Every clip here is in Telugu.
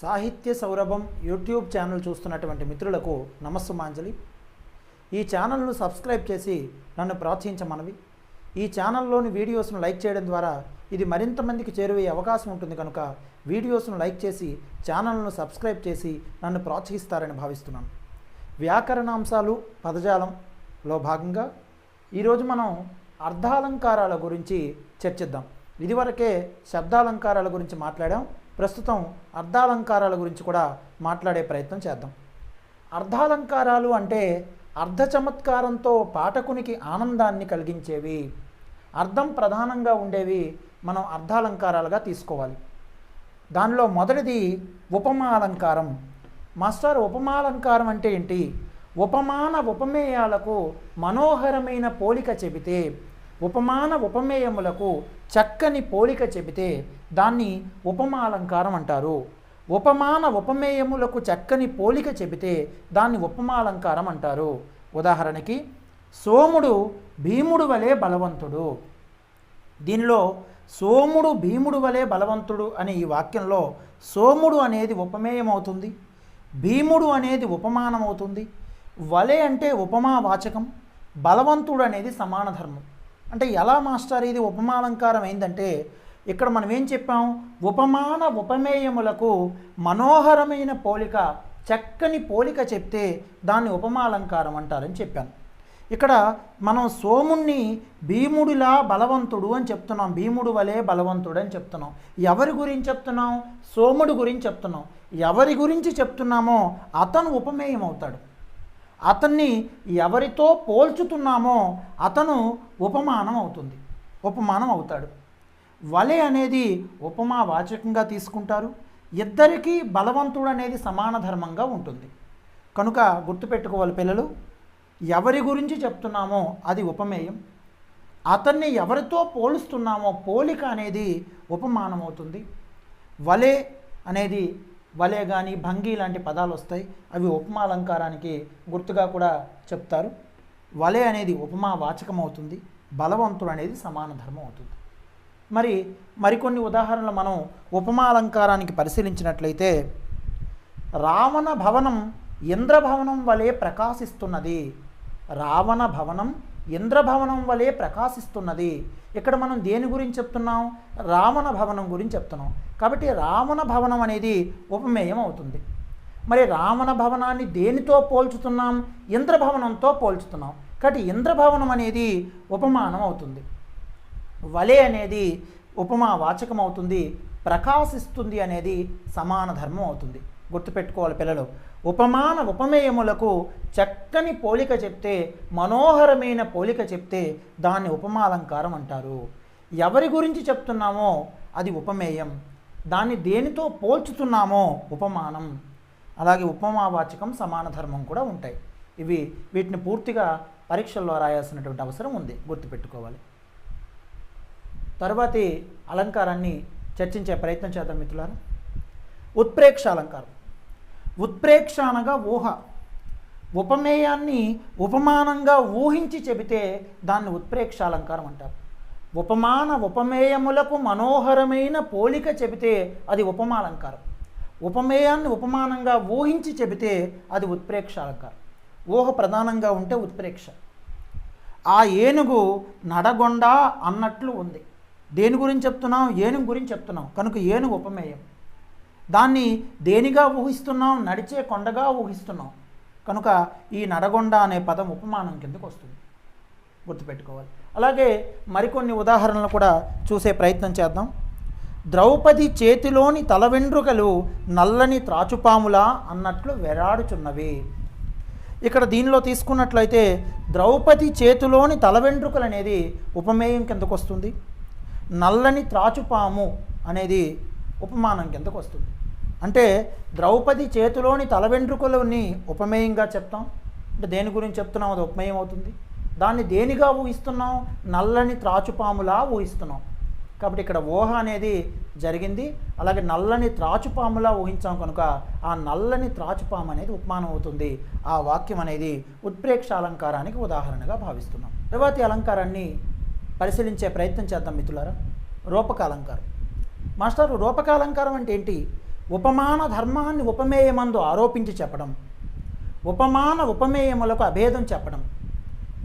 సాహిత్య సౌరభం యూట్యూబ్ ఛానల్ చూస్తున్నటువంటి మిత్రులకు నమస్సుమాంజలి ఈ ఛానల్ను సబ్స్క్రైబ్ చేసి నన్ను ప్రోత్సహించమనవి. ఈ ఛానల్లోని వీడియోస్ను లైక్ చేయడం ద్వారా ఇది మరింత మందికి చేరువయ్యే అవకాశం ఉంటుంది కనుక వీడియోస్ను లైక్ చేసి ఛానల్ను సబ్స్క్రైబ్ చేసి నన్ను ప్రోత్సహిస్తారని భావిస్తున్నాను. వ్యాకరణాంశాలు పదజాలంలో భాగంగా ఈరోజు మనం అర్ధాలంకారాల గురించి చర్చిద్దాం. ఇదివరకే శబ్దాలంకారాల గురించి మాట్లాడాం. ప్రస్తుతం అర్ధాలంకారాల గురించి కూడా మాట్లాడే ప్రయత్నం చేద్దాం. అర్ధాలంకారాలు అంటే అర్ధ చమత్కారంతో పాఠకునికి ఆనందాన్ని కలిగించేవి. అర్థం ప్రధానంగా ఉండేవి మనం అర్ధాలంకారాలుగా తీసుకోవాలి. దానిలో మొదటిది ఉపమాలంకారం. మాస్టర్ ఉపమాలంకారం అంటే ఏంటి? ఉపమాన ఉపమేయాలకు మనోహరమైన పోలిక చెబితే ఉపమాన ఉపమేయములకు చక్కని పోలిక చెబితే దాన్ని ఉపమాలంకారం అంటారు. ఉపమాన ఉపమేయములకు చక్కని పోలిక చెబితే దాన్ని ఉపమాలంకారం అంటారు. ఉదాహరణకి సోముడు భీముడు వలె బలవంతుడు. దీనిలో సోముడు భీముడు వలె బలవంతుడు అనే ఈ వాక్యంలో సోముడు అనేది ఉపమేయం అవుతుంది భీముడు అనేది ఉపమానం అవుతుంది వలె అంటే ఉపమా వాచకం బలవంతుడు అనేది సమాన ధర్మం. అంటే ఎలా మాస్టర్? ఇది ఉపమాలంకారం ఏంటంటే ఇక్కడ మనం ఏం చెప్పాం? ఉపమాన ఉపమేయములకు మనోహరమైన పోలిక చక్కని పోలిక చెప్తే దాన్ని ఉపమాలంకారం అంటారని చెప్పాను ఇక్కడ మనం సోముణ్ణి భీముడిలా బలవంతుడు అని చెప్తున్నాం. భీముడు వలె బలవంతుడు అని చెప్తున్నాం. ఎవరి గురించి చెప్తున్నాం? సోముడు గురించి చెప్తున్నాం. ఎవరి గురించి చెప్తున్నామో అతను ఉపమేయం అవుతాడు అతన్ని ఎవరితో పోల్చుతున్నామో అతను ఉపమానం అవుతుంది. ఉపమానం అవుతాడు. వలె అనేది ఉపమా వాచకంగా తీసుకుంటారు. ఇద్దరికీ బలవంతుడు అనేది సమాన ధర్మంగా ఉంటుంది. కనుక గుర్తుపెట్టుకోవాలి పిల్లలు ఎవరి గురించి చెప్తున్నామో అది ఉపమేయం. అతన్ని ఎవరితో పోలుస్తున్నామో పోలిక అనేది ఉపమానం అవుతుంది. వలే అనేది వలే కానీ భంగి లాంటి పదాలు వస్తాయి. అవి ఉపమాలంకారానికి గుర్తుగా కూడా చెప్తారు. వలే అనేది ఉపమా వాచకం అవుతుంది. బలవంతుడు అనేది సమాన ధర్మం అవుతుంది. మరి మరికొన్ని ఉదాహరణలు మనం ఉపమాలంకారానికి పరిశీలించినట్లయితే రావణ భవనం ఇంద్రభవనం వలె ప్రకాశిస్తున్నది. రావణ భవనం ఇంద్రభవనం వలె ప్రకాశిస్తున్నది. ఇక్కడ మనం దేని గురించి చెప్తున్నాం? రావణ భవనం గురించి చెప్తున్నాం. కాబట్టి రావణ భవనం అనేది ఉపమేయం అవుతుంది. మరి రావణ భవనాన్ని దేనితో పోల్చుతున్నాం? ఇంద్రభవనంతో పోల్చుతున్నాం. కాబట్టి ఇంద్రభవనం అనేది ఉపమానం అవుతుంది. వలె అనేది ఉపమా వాచకం అవుతుంది. ప్రకాశిస్తుంది అనేది సమాన ధర్మం అవుతుంది. గుర్తుపెట్టుకోవాలి పిల్లలు. ఉపమాన ఉపమేయములకు చక్కని పోలిక చెప్తే మనోహరమైన పోలిక చెప్తే దాన్ని ఉపమాలంకారం అంటారు. ఎవరి గురించి చెప్తున్నామో అది ఉపమేయం. దాన్ని దేనితో పోల్చుతున్నామో ఉపమానం. అలాగే ఉపమావాచకం సమాన ధర్మం కూడా ఉంటాయి. ఇవి వీటిని పూర్తిగా పరీక్షల్లో రాయాల్సినటువంటి అవసరం ఉంది గుర్తుపెట్టుకోవాలి. తర్వాతి అలంకారాన్ని చర్చించే ప్రయత్నం చేద్దాం మిత్రులారా. ఉత్ప్రేక్ష అలంకారం. ఉత్ప్రేక్ష అనగా ఊహ. ఉపమేయాన్ని ఉపమానంగా ఊహించి చెబితే దాన్ని ఉత్ప్రేక్ష అలంకారం అంటారు. ఉపమాన ఉపమేయములకు మనోహరమైన పోలిక చెబితే అది ఉపమాలంకారం. ఉపమేయాన్ని ఉపమానంగా ఊహించి చెబితే అది ఉత్ప్రేక్ష అలంకారం ఊహ ప్రధానంగా ఉంటే ఉత్ప్రేక్ష. ఆ ఏనుగు నడగొండ అన్నట్లు ఉంది. దేని గురించి చెప్తున్నాం? ఏనుగు గురించి చెప్తున్నాం. కనుక ఏనుగు ఉపమేయం. దాన్ని దేనిగా ఊహిస్తున్నాం నడిచే కొండగా ఊహిస్తున్నాం కనుక ఈ నడగొండ అనే పదం ఉపమానం కిందకు వస్తుంది. గుర్తుపెట్టుకోవాలి. అలాగే మరికొన్ని ఉదాహరణలు కూడా చూసే ప్రయత్నం చేద్దాం. ద్రౌపది చేతిలోని తల వెండ్రుకలు నల్లని త్రాచుపాములా అన్నట్లు వెరాడుచున్నవి. ఇక్కడ దీనిలో తీసుకున్నట్లయితే ద్రౌపది చేతిలోని తల వెంట్రుకలు అనేది ఉపమేయం కిందకు వస్తుంది. నల్లని త్రాచుపాము అనేది ఉపమానం కిందకు వస్తుంది. అంటే ద్రౌపది చేతిలోని తల వెంట్రుకలని ఉపమేయంగా చెప్తాం. అంటే దేని గురించి చెప్తున్నాం? అది ఉపమేయం అవుతుంది. దాన్ని దేనిగా ఊహిస్తున్నాం? నల్లని త్రాచుపాములా ఊహిస్తున్నాం. కాబట్టి ఇక్కడ ఊహ అనేది జరిగింది. అలాగే నల్లని త్రాచుపాములా ఊహించాం కనుక ఆ నల్లని త్రాచుపాము అనేది ఉపమానం అవుతుంది. ఆ వాక్యం అనేది ఉత్ప్రేక్ష అలంకారానికి ఉదాహరణగా భావిస్తున్నాం. తర్వాతి అలంకారాన్ని పరిశీలించే ప్రయత్నం చేద్దాం మిత్రులారా. రూపక అలంకారం. మాస్టర్ రూపక అలంకారం అంటే ఏంటి? ఉపమాన ధర్మాన్ని ఉపమేయమందు ఆరోపించి చెప్పడం ఉపమాన ఉపమేయములకు అభేదం చెప్పడం.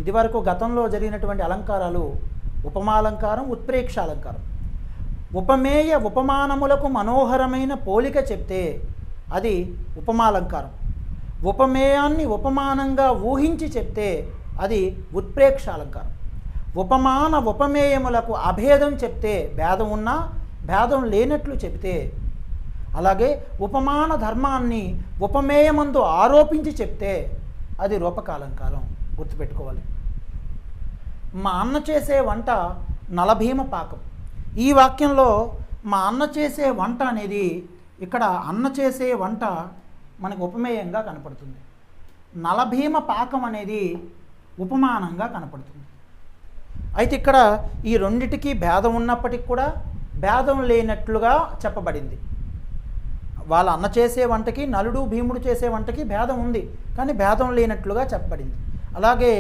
ఇదివరకు గతంలో జరిగినటువంటి అలంకారాలు ఉపమాలంకారం ఉత్ప్రేక్ష అలంకారం ఉపమేయ ఉపమానములకు మనోహరమైన పోలిక చెప్తే అది ఉపమాలంకారం. ఉపమేయాన్ని ఉపమానంగా ఊహించి చెప్తే అది ఉత్ప్రేక్ష అలంకారం ఉపమాన ఉపమేయములకు అభేదం చెప్తే భేదం ఉన్నా భేదం లేనట్లు చెప్తే అలాగే ఉపమాన ధర్మాన్ని ఉపమేయమందు ఆరోపించి చెప్తే అది రూపకాలంకారం గుర్తుపెట్టుకోవాలి. మా అన్న చేసే వంట నలభీమ పాకం. ఈ వాక్యంలో మా అన్న చేసే వంట అనేది ఇక్కడ అన్న చేసే వంట మనకు ఉపమేయంగా కనపడుతుంది. నలభీమ పాకం అనేది ఉపమానంగా కనపడుతుంది. అయితే ఇక్కడ ఈ రెండిటికీ భేదం ఉన్నప్పటికి కూడా భేదం లేనట్లుగా చెప్పబడింది. వాళ్ళ అన్న చేసే వంటకి నలుడు భీముడు చేసే వంటకి భేదం ఉంది. కానీ భేదం లేనట్లుగా చెప్పబడింది. అలాగే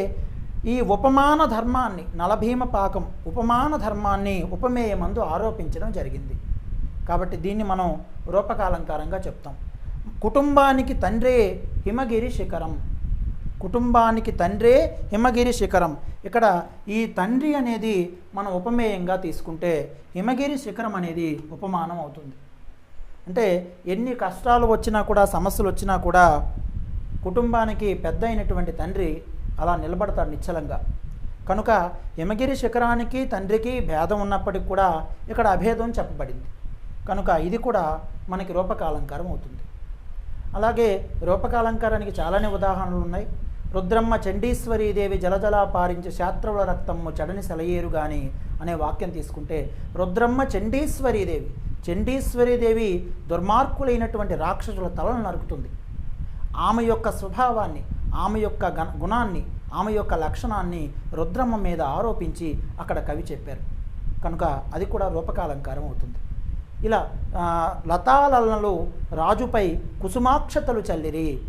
ఈ ఉపమాన ధర్మాన్ని నలభీమ పాకం ఉపమాన ధర్మాన్ని ఉపమేయమందు ఆరోపించడం జరిగింది. కాబట్టి దీన్ని మనం రూపకాలంకారంగా చెప్తాం. కుటుంబానికి తండ్రే హిమగిరి శిఖరం. కుటుంబానికి తండ్రే హిమగిరి శిఖరం. ఇక్కడ ఈ తండ్రి అనేది మనం ఉపమేయంగా తీసుకుంటే హిమగిరి శిఖరం అనేది ఉపమానం అవుతుంది. అంటే ఎన్ని కష్టాలు వచ్చినా కూడా సమస్యలు వచ్చినా కూడా కుటుంబానికి పెద్ద అయినటువంటి తండ్రి అలా నిలబడతాడు నిశ్చలంగా. కనుక యమగిరి శిఖరానికి తండ్రికి భేదం ఉన్నప్పటికి కూడా ఇక్కడ అభేదం చెప్పబడింది. కనుక ఇది కూడా మనకి రూపకాలంకారం అవుతుంది. అలాగే రూపకాలంకారానికి చాలానే ఉదాహరణలు ఉన్నాయి. రుద్రమ్మ చండీశ్వరీదేవి జలజలా పారించి శాస్త్రవుల రక్తము చడని సెలయేరు గాని అనే వాక్యం తీసుకుంటే రుద్రమ్మ చండీశ్వరీదేవి చండీశ్వరీదేవి దుర్మార్గులైనటువంటి రాక్షసుల తలను నరుకుతుంది. ఆమె యొక్క స్వభావాన్ని ఆమె యొక్క గణ గుణాన్ని ఆమె యొక్క లక్షణాన్ని రుద్రమ్మ మీద ఆరోపించి అక్కడ కవి చెప్పారు. కనుక అది కూడా రూపకాలంకారం అవుతుంది. ఇలా లతాలలనలు రాజుపై కుసుమాక్షతలు చల్లిరి.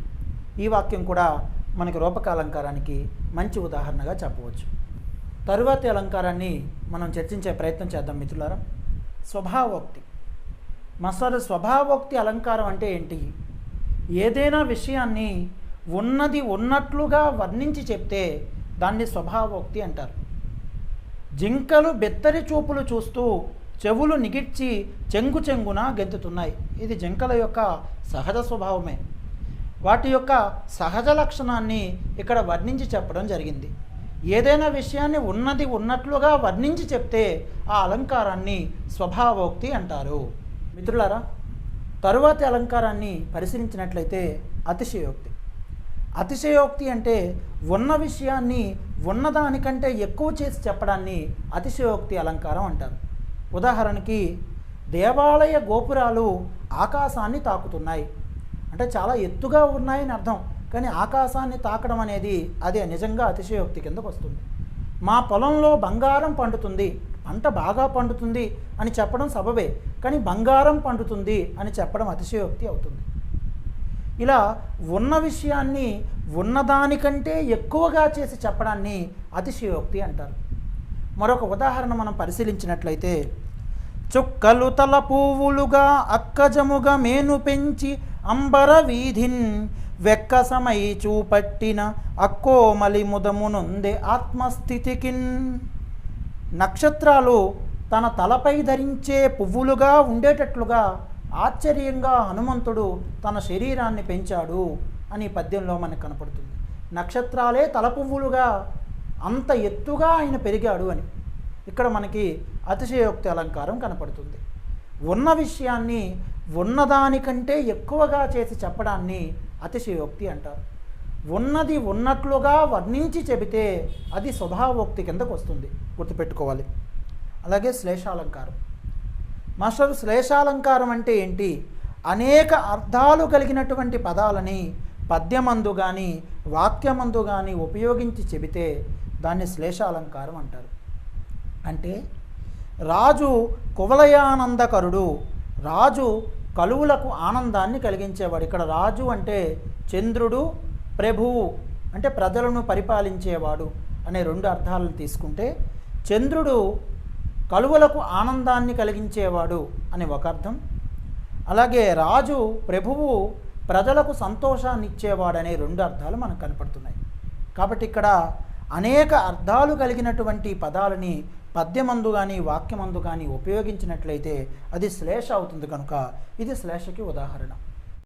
ఈ వాక్యం కూడా మనకి రూపకాలంకారానికి మంచి ఉదాహరణగా చెప్పవచ్చు. తరువాతి అలంకారాన్ని మనం చర్చించే ప్రయత్నం చేద్దాం మిత్రులారా. స్వభావోక్తి. మసలు స్వభావోక్తి అలంకారం అంటే ఏంటి? ఏదైనా విషయాన్ని ఉన్నది ఉన్నట్లుగా వర్ణించి చెప్తే దాన్ని స్వభావోక్తి అంటారు. జింకలు బెత్తరి చూపులు చూస్తూ చెవులు నిగిడ్చి చెంగు చెంగున గెంతుతున్నాయి. ఇది జింకల యొక్క సహజ స్వభావమే. వాటి యొక్క సహజ లక్షణాన్ని ఇక్కడ వర్ణించి చెప్పడం జరిగింది. ఏదైనా విషయాన్ని ఉన్నది ఉన్నట్లుగా వర్ణించి చెప్తే ఆ అలంకారాన్ని స్వభావోక్తి అంటారు. మిత్రులారా తరువాతి అలంకారాన్ని పరిశీలించినట్లయితే అతిశయోక్తి. అతిశయోక్తి అంటే ఉన్న విషయాన్ని ఉన్నదానికంటే ఎక్కువ చేసి చెప్పడాన్ని అతిశయోక్తి అలంకారం అంటారు. ఉదాహరణకి దేవాలయ గోపురాలు ఆకాశాన్ని తాకుతున్నాయి. అంటే చాలా ఎత్తుగా ఉన్నాయని అర్థం కానీ ఆకాశాన్ని తాకడం అనేది అదే నిజంగా అతిశయోక్తి కిందకు వస్తుంది. మా పొలంలో బంగారం పండుతుంది పంట బాగా పండుతుంది అని చెప్పడం సబబే కానీ బంగారం పండుతుంది అని చెప్పడం అతిశయోక్తి అవుతుంది. ఇలా ఉన్న విషయాన్ని ఉన్నదానికంటే ఎక్కువగా చేసి చెప్పడాన్ని అతిశయోక్తి అంటారు. మరొక ఉదాహరణ మనం పరిశీలించినట్లయితే చుక్కలు తల పువ్వులుగా అక్కజముగా మేను పెంచి అంబర వీధిన్ వెక్కసమై చూపట్టిన అక్కోమలి ముదమునుందే ఆత్మస్థితికిన్. నక్షత్రాలు తన తలపై ధరించే పువ్వులుగా ఉండేటట్లుగా ఆశ్చర్యంగా హనుమంతుడు తన శరీరాన్ని పెంచాడు అని పద్యంలో మనకు కనపడుతుంది. నక్షత్రాలే తల పువ్వులుగా అంత ఎత్తుగా ఆయన పెరిగాడు అని ఇక్కడ మనకి అతిశయోక్తి అలంకారం కనపడుతుంది. ఉన్న విషయాన్ని ఉన్నదానికంటే ఎక్కువగా చేసి చెప్పడాన్ని అతిశయోక్తి అంటారు. ఉన్నది ఉన్నట్లుగా వర్ణించి చెబితే అది స్వభావోక్తి కిందకు వస్తుంది. గుర్తుపెట్టుకోవాలి. అలాగే శ్లేషాలంకారం. మాస్టర్ శ్లేషాలంకారం అంటే ఏంటి? అనేక అర్థాలు కలిగినటువంటి పదాలని పద్యమందు కానీ వాక్యమందు కానీ ఉపయోగించి చెబితే దాన్ని శ్లేషాలంకారం అంటారు. అంటే రాజు కువలయానందకరుడు రాజు కలువులకు ఆనందాన్ని కలిగించేవాడు. ఇక్కడ రాజు అంటే చంద్రుడు ప్రభువు అంటే ప్రజలను పరిపాలించేవాడు అనే రెండు అర్థాలను తీసుకుంటే చంద్రుడు కలువలకు ఆనందాన్ని కలిగించేవాడు అని ఒక అర్థం. అలాగే రాజు ప్రభువు ప్రజలకు సంతోషాన్ని ఇచ్చేవాడనే రెండు అర్థాలు మనకు కనపడుతున్నాయి. కాబట్టి ఇక్కడ అనేక అర్థాలు కలిగినటువంటి పదాలని పద్యమందు కానీ వాక్యమందు కానీ ఉపయోగించినట్లయితే అది శ్లేష అవుతుంది కనుక ఇది శ్లేషకి ఉదాహరణ.